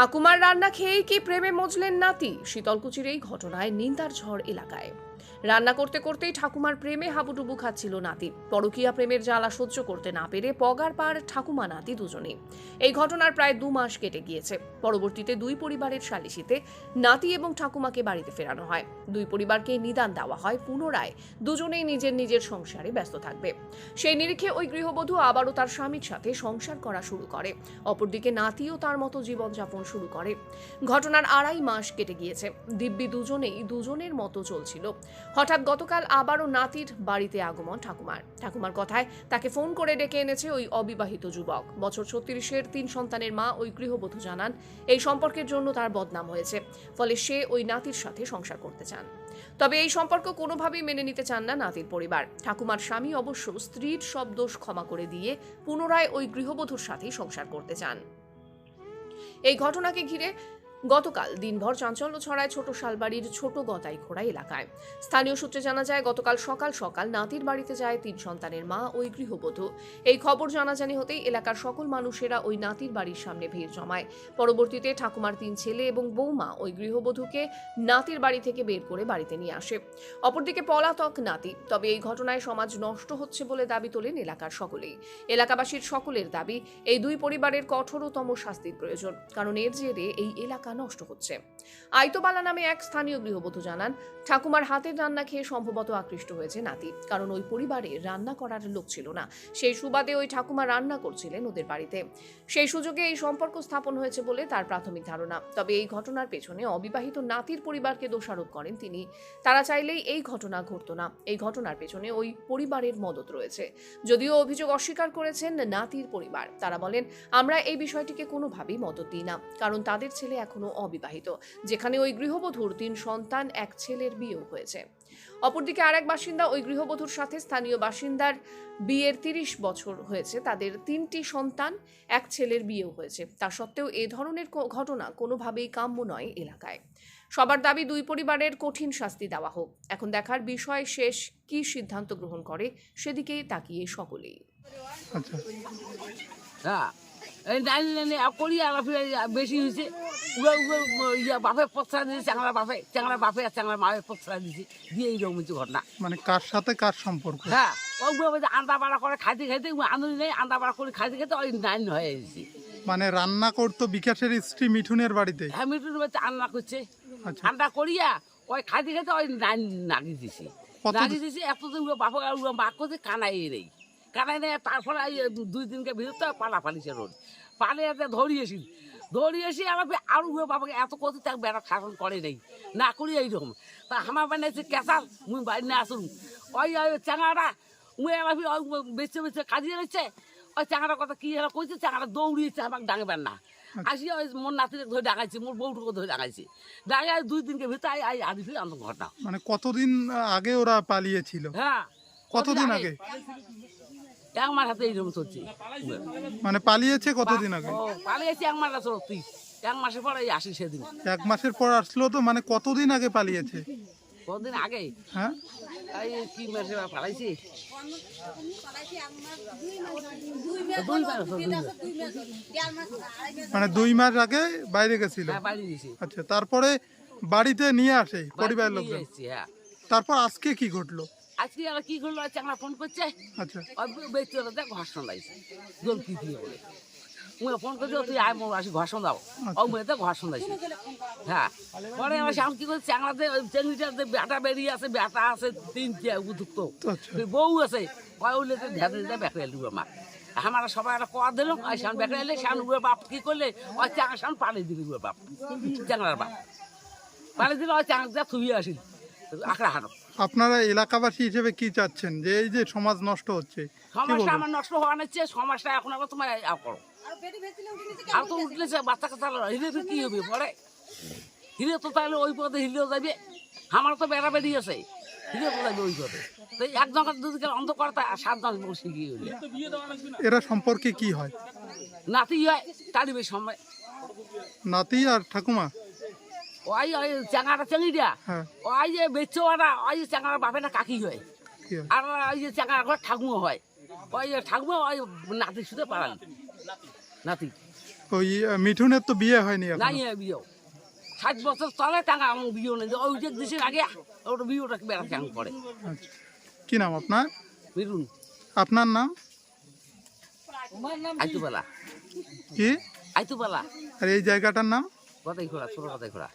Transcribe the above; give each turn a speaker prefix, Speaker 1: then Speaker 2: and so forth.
Speaker 1: ঠাকুমার রান্না খেয়েই কি প্রেমে মজলেন নাতি? শীতলকুচির এই ঘটনায় নিন্দার ঝড় এলাকায়। রান্না করতে করতেই ঠাকুমার প্রেমে হাবুডুবু খাচ্ছিল নাতি। পরকীয়া প্রেমের জ্বালা সহ্য করতে না পেরে পগার পার ঠাকুমা, নাতি দুজনেই। এই ঘটনার প্রায় দু মাস কেটে গিয়েছে। পরবর্তীতে দুই পরিবারের সালিশিতে নাতি এবং ঠাকুমাকে বাড়িতে ফেরানো হয়। দুই পরিবারকে নিদান দেওয়া হয়। পুনরায় দুজনেই নিজের নিজের সংসারে ব্যস্ত থাকবে। সেই নিরিখে ওই গৃহবধূ আবারও তার স্বামীর সাথে সংসার করা শুরু করে। অপরদিকে নাতিও তার মতো জীবনযাপন শুরু করে। ঘটনার আড়াই মাস কেটে গিয়েছে। দিব্যি দুজনেই দুজনের মতো চলছিল। হঠাৎ গতকাল আবারও নাতির বাড়িতে আগমন ঠাকুমার। ঠাকুমার কথায় তাকে ফোন করে ডেকে এনেছে ওই অবিবাহিত যুবক। বছর ছত্রিশের তিন সন্তানের মা ওই গৃহবধূ জানান, এই সম্পর্কের জন্য তার বদনাম হয়েছে, ফলে সে ওই নাতির সাথে সংসার করতে চান। তবে এই সম্পর্ক কোনোভাবেই মেনে নিতে চান না নাতির পরিবার। ঠাকুমার স্বামী অবশ্য স্ত্রীর সব দোষ ক্ষমা করে দিয়ে পুনরায় ওই গৃহবধূর সাথেই সংসার করতে চান। এই ঘটনাকে ঘিরে গতকাল দিনভর চাঞ্চল্য ছড়ায় ছোট শালবাড়ির ছোট গদাই খোড়া এলাকায়। স্থানীয় সূত্রে জানা যায়, গতকাল সকাল সকাল নাতির বাড়িতে যায় তিন সন্তানের মা ওই গৃহবধূ। এই খবর জানাজানি হতেই এলাকার সকল মানুষেরা ওই নাতির বাড়ির সামনে ভিড় জমায়। পরবর্তীতে ঠাকুমার তিন ছেলে এবং বৌমা ওই গৃহবধূকে নাতির বাড়ি থেকে বের করে বাড়িতে নিয়ে আসে। অপরদিকে পলাতক নাতি, তবে এই ঘটনায় সমাজ নষ্ট হচ্ছে বলে দাবি তোলেন এলাকার সকলেই। এলাকাবাসীর সকলের দাবি, এই দুই পরিবারের কঠোরতম শাস্তির প্রয়োজন, কারণ এর জেরে এই এলাকা নষ্ট হচ্ছে। আইতবালা নামে এক স্থানীয় গৃহবধূ জানান, ঠাকুমার হাতের রান্না খেয়ে সম্ভবত আকৃষ্ট হয়েছে নাতি, কারণ ওই পরিবারে রান্না করার লোক ছিল না। সেই সুবাদে ওই ঠাকুমা রান্না করছিলেন ওদের বাড়িতে। সেই সুযোগে এই সম্পর্ক স্থাপন হয়েছে বলে তার প্রাথমিক ধারণা। তবে এই ঘটনার পেছনে অবিবাহিত নাতির পরিবারকে দোষারোপ করেন তিনি। তারা চাইলেই এই ঘটনা ঘটতো না। এই ঘটনার পেছনে ওই পরিবারের মদত রয়েছে। যদিও অভিযোগ অস্বীকার করেছেন নাতির পরিবার। তারা বলেন, আমরা এই বিষয়টিকে কোনোভাবেই মদত দিই না, কারণ তাদের ছেলে এখনও অবিবাহিত যেখানে ওই গৃহবধূর তিন সন্তান এক ছেলের বিয়েও হয়েছে। অপরদিকে আরেক বাসিন্দা ওই গৃহবধূর সাথে স্থানীয় বাসিন্দার বিয়ের তিরিশ বছর হয়েছে। তাদের তিনটি সন্তান এক ছেলের বিয়েও হয়েছে। তা সত্ত্বেও এ ধরনের ঘটনা কোনোভাবেই কাম্য নয় এলাকায়। সবার দাবি দুই পরিবারের কঠিন শাস্তি দেওয়া হোক। এখন দেখার বিষয় শেষ কী সিদ্ধান্ত গ্রহণ করে সেদিকেই তাকিয়ে সকলেই।
Speaker 2: আচ্ছা।
Speaker 3: বেশি হয়েছে। উড়ে উড়ে ইয়া বাপে পথরা দিয়েছে চাংলা বাপে চাংলা বাপে আর চাংলা মাপে পথরা দিয়েছে। দিয়ে এইরকম হচ্ছে ঘটনা।
Speaker 2: মানে কার সাথে কার সম্পর্ক?
Speaker 3: হ্যাঁ ওগুলো আন্দা বাড়া করে খাইতে খাইতে আন্দোলন নেই আন্দা বাড়া করে খাইতে খাইতে ওই নাইন হয়ে গেছে।
Speaker 2: মানে রান্না করতো বিকাশের স্ত্রী মিঠুনের বাড়িতে?
Speaker 3: হ্যাঁ বলছে আন্না করছে।
Speaker 2: আচ্ছা।
Speaker 3: আন্দা করিয়া ওই খাইতে খাইতে ওই নাইন নাগি দিছে। নাগি দিছে এতদিন বাপা মাক করছে কানাই নেই। কানাই নেই তারপরে দুই দিনকে ভিতরে পালা পালিছে রোড। পালে এতে ধরিয়েছি ধরিয়েছি আমার আর উড়ে বাবাকে এত কত তাকে বেড়া শাসন করে নেই। না করি এইরকম। তা আমার বানিয়েছে কেঁচাল মুই বাড়ি না আসুন। ওই ওই চাঙাটা মুই আমার ওই বেঁচে বেঁচে কাজিয়ে রয়েছে। ওই চাঙাটার কথা কি এরা কইছে চাঙাটা দৌড়িয়েছে আমাকে ডাঙবেন না। আসি ওই মোর নাতিকে ধরে ডাঙাইছি মোর বউটুকে ধরে ডাঙাইছি ডাঙাই দুই দিনকে ভিতরে আই আই আদি ফিরে আনন্দ ঘটনা
Speaker 2: মানে কতদিন আগে ওরা পালিয়েছিল?
Speaker 3: হ্যাঁ
Speaker 2: কতদিন আগে?
Speaker 3: এক মাস হাতে এইরকম চলছে
Speaker 2: মানে পালিয়েছে কতদিন আগে?
Speaker 3: ও পালিয়েছি এক মাস চলতি এক মাসের পরে এই আসি সেদিন।
Speaker 2: এক মাসের পর আসলো তো মানে কতদিন আগে পালিয়েছে?
Speaker 3: আগে?
Speaker 2: হ্যাঁ?
Speaker 3: এই কি মাসে পালাইছি। দুই মাস দুই মাস
Speaker 2: মানে দুই মাস আগে বাইরে গেছিল?
Speaker 3: হ্যাঁ দিয়েছি
Speaker 2: আচ্ছা তারপরে বাড়িতে নিয়ে আসে পরিবারের
Speaker 3: বাড়িতে
Speaker 2: লোকজন?
Speaker 3: নিয়ে এসেছি, হ্যাঁ।
Speaker 2: তারপর আজকে কি ঘটলো?
Speaker 3: আজকে আর কি করল? চাংলা ফোন করছে।
Speaker 2: আচ্ছা।
Speaker 3: দেখ ঘর্ষণ লাগছে জল কি দিয়ে বলে? মুই ফোন করছি তুই আয় মোর আসি ঘর্ষণ দাও ও মুই তো ঘর্ষণ লাগছে হ্যাঁ। পরে আমার সামনে কি করছে চাংলাতে ওই চেঙ্গিটাতে বেটা বেরিয়ে আছে বেটা আছে তিনটে উদুক্ত
Speaker 2: আচ্ছা।
Speaker 3: বউ আছে। কয় উঠলে ধ্যান দিতে বেঁকে এলি আমার আমার সবাই একটা কয়া দিলাম আর সামনে বেঁকে এলে সামনে উড়ে বাপ কি করলে? ওই চাঙা সামনে পানি দিবি উড়ে বাপ। চাংলার বাপ। পানি দিলে ওই চাঙা যা থুয়ে আসিল। আঁকড়া হানো
Speaker 2: আপনারা এলাকাবাসী হিসেবে কি চাচ্ছেন? যে এই যে সমাজ নষ্ট হচ্ছে
Speaker 3: সমাজটা আমার নষ্ট হওয়া নিচ্ছে সমাজটা এখন আবার তোমার আ করো। আর তো উঠলেছে বাচ্চা কাচ্চা হিরে তো কি হবে পরে? হিরে তো তাহলে ওই পথে হিলেও যাবে। আমার তো বেড়া বেরিয়ে আছে হিরে তো যাবে ওই পথে। তো একজন যদি অন্ধ করে তা সাতজন বসে গিয়ে হইলে
Speaker 2: এরা সম্পর্কে কি হয়?
Speaker 3: নাতি হয় সময়।
Speaker 2: নাতি আর ঠাকুমা?
Speaker 3: ওই ওই চাঙাটা চেঙি দিয়া।
Speaker 2: হ্যাঁ।
Speaker 3: ওই যে বেচোয়াটা ওই যে চাঙার বাপে না কাকি হয়। আর ওই যে চাঙার ঘর ঠাকুমা হয়। ওই যে ঠাকুমা ওই নাতি শুধু পারাল নাতি।
Speaker 2: ওই মিঠুনের তো বিয়ে হয়নি
Speaker 3: নাই এ বিয়েও। ষাট বছর চলে টাকা আমার বিয়েও নেই। ওই যে দেশের আগে ওটা বিয়েটা বেড়া কেন করে?
Speaker 2: আচ্ছা। কি নাম আপনার?
Speaker 3: মিরুন
Speaker 2: আপনার নাম?
Speaker 3: আইতুবেলা
Speaker 2: কি?
Speaker 3: আইতুবেলা
Speaker 2: আর এই জায়গাটার নাম?
Speaker 3: কথাই খোলা ছোট কথাই খোলা